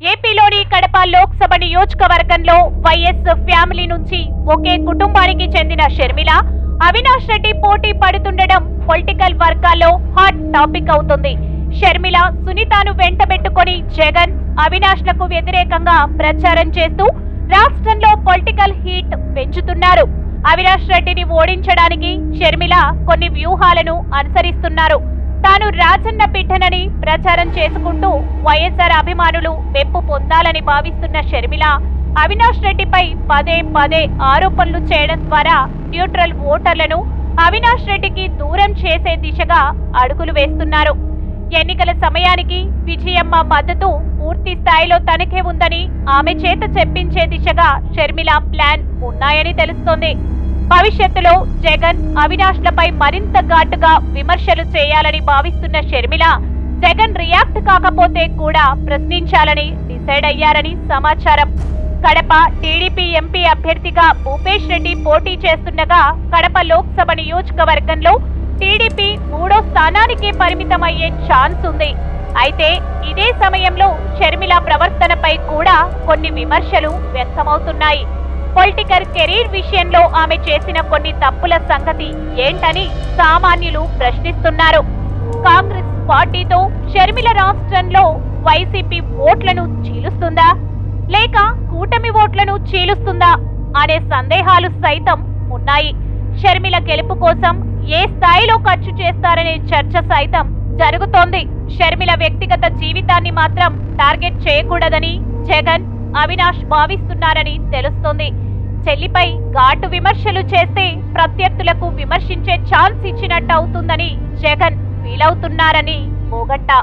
ఏపీలోని కడప లోక్సభ నియోజకవర్గంలో YS family నుంచి ఒకే కుటుంబానికి చెందిన షర్మిల అవినాష్ రెడ్డి పోటీ పడుతుండడం పొలిటికల్ వర్గాల్లో హాట్ టాపిక్ అవుతుంది. షర్మిల సునీతను వెంటబెట్టుకొని జగన్ అవినాష్లకు వ్యతిరేకంగా ప్రచారం చేస్తూ రాష్ట్రంలో పొలిటికల్ హీట్ పెంచుతున్నారు. అవినాష్ రెడ్డిని ఓడించడానికి షర్మిల కొన్ని వ్యూహాలను అనుసరిస్తున్నారు. తాను రాజన్న బిడ్డనని ప్రచారం చేసుకుంటూ వైఎస్ఆర్ అభిమానులు మెప్పు పొందాలని భావిస్తున్న షర్మిల అవినాష్ రెడ్డిపై పదే పదే ఆరోపణలు చేయడం ద్వారా న్యూట్రల్ ఓటర్లను అవినాష్ రెడ్డికి దూరం చేసే దిశగా అడుగులు వేస్తున్నారు. ఎన్నికల సమయానికి విజయమ్మ మద్దతు పూర్తి స్థాయిలో తనకే ఉందని ఆమె చేత చెప్పించే దిశగా షర్మిల ప్లాన్ ఉన్నాయని తెలుస్తోంది. భవిష్యత్తులో జగన్ అవినాష్లపై మరింత ఘాటుగా విమర్శలు చేయాలని భావిస్తున్న షర్మిల జగన్ రియాక్ట్ కాకపోతే కూడా ప్రశ్నించాలని డిసైడ్ అయ్యారని సమాచారం. కడప టీడీపీ ఎంపీ అభ్యర్థిగా భూపేష్ రెడ్డి పోటీ చేస్తుండగా కడప లోక్సభ నియోజకవర్గంలో టీడీపీ మూడో స్థానానికి పరిమితమయ్యే ఛాన్స్ ఉంది. అయితే ఇదే సమయంలో షర్మిల ప్రవర్తనపై కూడా కొన్ని విమర్శలు వ్యక్తమవుతున్నాయి. పొలిటికల్ కెరీర్ విషయంలో ఆమె చేసిన కొన్ని తప్పుల సంగతి ఏంటని సామాన్యులు ప్రశ్నిస్తున్నారు. కాంగ్రెస్ పార్టీతో షర్మిల రాష్ట్రంలో వైసీపీ ఓట్లను చీలుస్తుందా? లేక కూటమి ఓట్లను చీలుస్తుందా? అనే సందేహాలు సైతం ఉన్నాయి. షర్మిల గెలుపు కోసం ఏ స్థాయిలో ఖర్చు చేస్తారనే చర్చ సైతం జరుగుతోంది. షర్మిల వ్యక్తిగత జీవితాన్ని మాత్రం టార్గెట్ చేయకూడదని జగన్ అవినాష్ భావిస్తున్నారని తెలుస్తోంది. చెల్లిపై ఘాటు విమర్శలు చేస్తే ప్రత్యర్థులకు విమర్శించే ఛాన్స్ ఇచ్చినట్టు అవుతుందని జగన్ ఫీలవుతున్నారని అవుతున్నారని